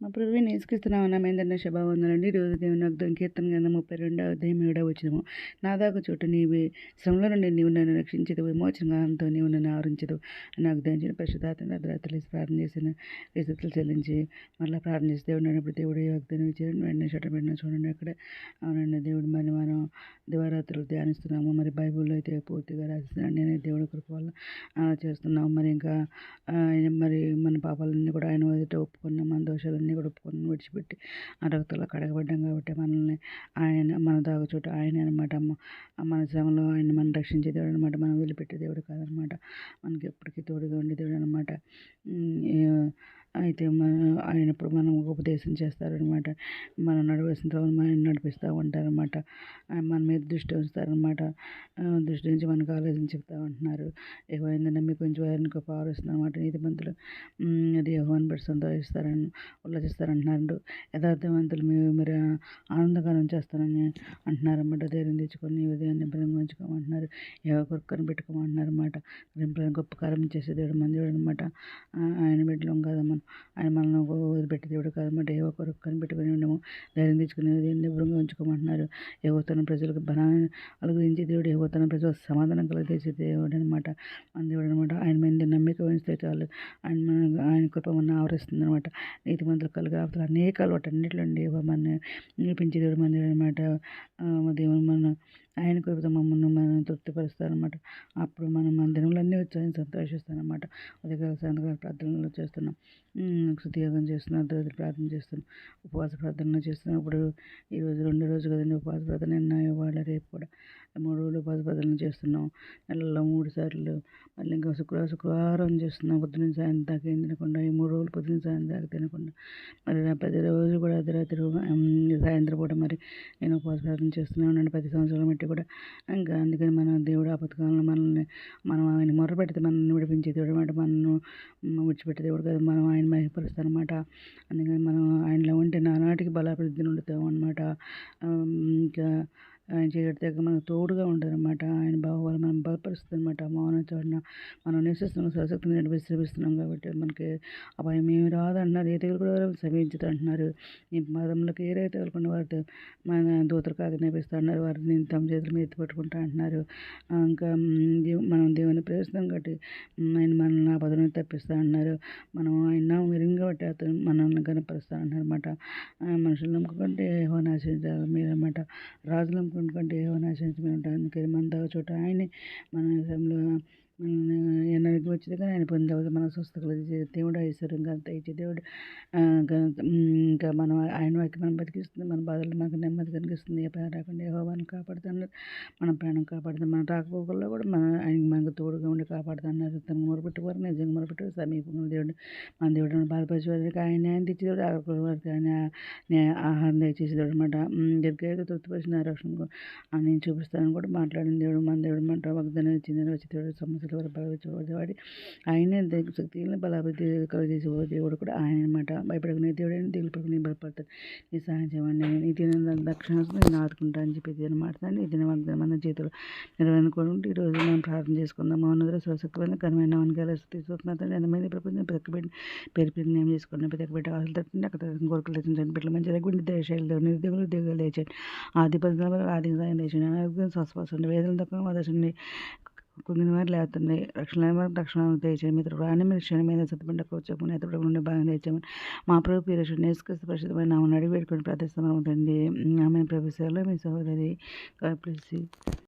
మా ప్రభుని నేసుకిస్తున్నాం అన్నమేందన్న శుభావందనండి రోజు దేవుని అర్థం కీర్తన గ్రంథం ముప్పై రెండో అధ్యాయం ఏడో వచ్చినము నాదాకు చోటు నీవి శ్రమలో నుండి నీవు నన్ను రక్షించదు విమోచనంతో నీవు నన్ను ఆవరించదు అని అగ్రహించిన పరిశుధాత్మ అర్ధరాత్రులు ప్రార్థన చేసిన స్థితులు చెల్లించి మళ్ళీ ప్రార్థన చేసి దేవుడు నన్నప్పుడు దేవుడు వాగ్దానం చేయండి వెంటనే చోట పెట్టిన చూడండి అక్కడ. అవునండి దేవుడు మరి మనం దివారాత్రులు ధ్యానిస్తున్నాము. మరి బైబుల్లో అయితే పూర్తిగా రాసిస్తున్నాను నేను దేవుడి కృప వల్ల అలా చేస్తున్నాము మరి ఇంకా మరి మన పాపాలన్నీ కూడా ఆయన ఎదుట ఒప్పుకున్నాం. మన దోషాలన్నీ అన్నీ కూడా ఒప్పుకొని విడిచిపెట్టి ఆ కడగబడ్డాం కాబట్టి మనల్ని ఆయన మన చోట ఆయన అనమాట మన శ్రమలో ఆయన మనం రక్షించే దేవుడు అనమాట మనం వదిలిపెట్టే దేవుడు కాదనమాట మనకి ఎప్పటికీ తోడుగా ఉండే దేవుడు అనమాట అయితే మన ఆయన ఇప్పుడు మనం ఉపదేశం చేస్తారనమాట మనం నడవలసిన తర్వాత మనం నడిపిస్తూ ఉంటారనమాట మన మీద దృష్టి ఉంచుతారనమాట దృష్టి నుంచి మనకు ఆలోచన చెప్తా ఉంటున్నారు. ఏమైంది నమ్మి కొంచెం వారిని గొప్ప ఆలోచన అనమాట నీతిమంతులు అది యహోవాన్ని బట్టి సంతోషిస్తారని ఉల్లసిస్తారంటున్నారు యథార్థవంతులు మేము మీరు ఆనందకరం చేస్తారని అంటున్నారన్నమాట. ధైర్యం తెచ్చుకొని ఉదయాన్ని బలంగా ఉంచుకోమంటున్నారు. ఏ కొరకని పెట్టుకోమంటున్నారు అనమాట గొప్ప కారం చేసే దేవుడు మన అనమాట ఆయన బిడ్డలం కాదమ్మా. ఆయన మనల్ని వదిలిపెట్టి దేవుడు కాదన్నమాట ఏ ఒక్కరు కనిపెట్టుకుని ఉండము. ధైర్యం తెచ్చుకుని నిబృంగా ఉంచుకోమంటున్నారు. ఏవోతన ప్రజలకు బలాన్ని అనుగ్రహించే దేవుడు ఏవోతన ప్రజలకు సమాధానం కలిగేసే దేవుడు అనమాట మన దేవుడు అనమాట ఆయన మీద నమ్మిక వహిస్తే చాలు. ఆయన మన ఆయన కృప మన ఆవరిస్తుంది అనమాట నీతి మందులు కలిగి అవతల అనేక అలవాటు అన్నింటిలో మన నిలిపించే దేవుడు మన దేవుడు అనమాట దేవుడు మన ఆయన కృపతో మమ్మల్ని మనం తృప్తిపరుస్తారనమాట అప్పుడు మనం మన దినములన్నీ వచ్చి ఆయన సంతోషిస్తానమాట ఉదయకాల సాయంత్రకాల ప్రార్థనలు చేస్తున్నాం. శుద్ధియోగం చేస్తున్నాం. అర్ధరాత్రి ప్రార్థన చేస్తున్నాం. ఉపవాస ప్రార్థన చేస్తున్నాం. ఇప్పుడు ఈరోజు రెండు రోజు కదండి ఉపవాస ప్రార్థన నిన్న ఇవాళ రేపు కూడా. మూడు రోజులు ఉపవాస ప్రార్థన చేస్తున్నాం. నెలలో మూడు సార్లు మళ్ళీ ఇంకా శుక్రవారం శుక్రవారం చేస్తున్నాం. పొద్దున సాయంత్రం దాకా ఏం తినకుండా ఈ మూడు రోజులు పొద్దున సాయంత్రం దాకా తినకుండా. మరి ప్రతి రోజు కూడా అర్ధరాత్రి సాయంత్రం పూట మరి నేను ఉపవాస ప్రార్థన చేస్తున్నాను. ప్రతి సంవత్సరం సంవత్సరాల కూడా ఇంకా అందుకని మన దేవుడు ఆపత్కాలంలో మనల్ని మనం ఆయన మొర్ర పెడితే మనల్ని విడిపించే దేవుడు అనమాట మనను విడిచిపెట్టే దేవుడు కదా మనం ఆయన మహిపరుస్తారనమాట అందుకని మనం ఆయనలో ఉంటే నానాటికి బలాభివృద్ధిని ఉండుతాం అనమాట ఇంకా ఆయన చేయడితే మనకు తోడుగా ఉంటారనమాట ఆయన భావాలు మనం బలపరుస్తుంది అనమాట మౌన చోడన మనం నివసిస్తున్నాం సశక్తిని నడిపి శ్రమిస్తున్నాం కాబట్టి మనకి అభయం ఏమి రాదంటున్నారు ఏ తెగులు కూడా సమీపించదు అంటున్నారు. ఈ మతంలోకి ఏరైతే రైతు తగలకుండా వారి మన దూతలు కాకి నేపిస్తా అన్నారు. వారిని తమ చేతుల మీద పట్టుకుంటా అంటున్నారు. ఇంకా మనం దేవుని ప్రేమిస్తాం కాబట్టి ఆయన మనల్ని ఆ పదవిని తప్పిస్తా అన్నారు. మనం ఆయన మెరుగు కాబట్టి అతను మనల్ని కనపరుస్తా అంటున్నారు అనమాట మనుషులు నమ్ముకుంటే హోనాశించాలి మీరన్నమాట రాజులు నమ్ముకుంటే కంటే ఏమైనా ఆశించమని ఉంటాను అందుకని మన దాకా చోట ఆయనే మన దేశంలో ఎన్నడికి వచ్చేది కానీ ఆయన పొందవద్దు మన స్వస్థతలు దేవుడు ఐశ్వర్యం ఘనత ఇచ్చే దేవుడు ఇంకా మనం ఆయన వాక్యం మనం బతికిస్తుంది మన బాధలు మనకు నెమ్మది కనిపిస్తుంది ఏ ప్రాణం రాకుండా ఏహోవాన్ని కాపాడుతున్నారు. మన ప్రాణం కాపాడుతుంది. మన రాకపోకల్లో కూడా మన ఆయన మనకు తోడుగా ఉండి కాపాడుతున్నారు. తను మొరపెట్టుకోరు నిజంగా మొరపెట్టారు సమీపంగా దేవుడు మన దేవుడు బాధపరిచేవారికి ఆయన న్యాయం దేవుడు ఆకలి వారికి ఆయన ఆహారం దేవుడు అనమాట దగ్గర తృప్తిపరిచిన రక్షణ అని చూపిస్తానని కూడా మాట్లాడిన దేవుడు మన దేవుడు మాట వాగ్దానం ఇచ్చింది వచ్చి దేవుడు సమస్య శక్తుల బలపరచబడేవాడి ఆయనే శక్తిని బలాభివృద్ధి కలుగజేసే దేవుడు కూడా ఆయన అనమాట భయపడకునే దేవుడు అని పడుకుని బలపడతాడు నీ సహాయం చేయమని ఈ దిన దక్షిణాసం నేను ఆదుకుంటా అని చెప్పి దీని మాట్లాడి ఈ దిన మన చేతులు నెరవేరుకుంటూ ఈరోజు మనం ప్రార్థన చేసుకుందాం. మౌనదర స్వశక్తమైన ఘనమైన వనకాల తీసుకుంటున్నాను ఎంతమంది ప్రపంచం ప్రతి పేరు పేరు నేను చేసుకోండి ప్రతి ఆశలు తట్టింది అక్కడ కోరికలు తెచ్చింది బిడ్డలు మంచి లేకుండా దేశాలు నిరుద్యోగులు ఉద్యోగాలు లేచాడు ఆది పది ఆర్థిక సాయం లేచాడు శ్వాస వేదన తక్కువ మదర్శని కుంగిన వారు లేస్తున్నాయి రక్షణ రక్షణ దయచేయండి. మిత్రుడు రాని మీరు క్షణం క్షణమైన సత్తుబండ వచ్చాము. ఎత్తపడ నుండి భాగం దయచేయమని మా ప్రభు పీరేశ్వరుడు నేసుకొస్తే పరిశుద్ధమైన నామని అడిగి పెట్టుకుని ప్రార్థిస్తామని తండ్రి. ఆమె ప్రభుత్వాలు మీ సహోదరి. ప్లీజ్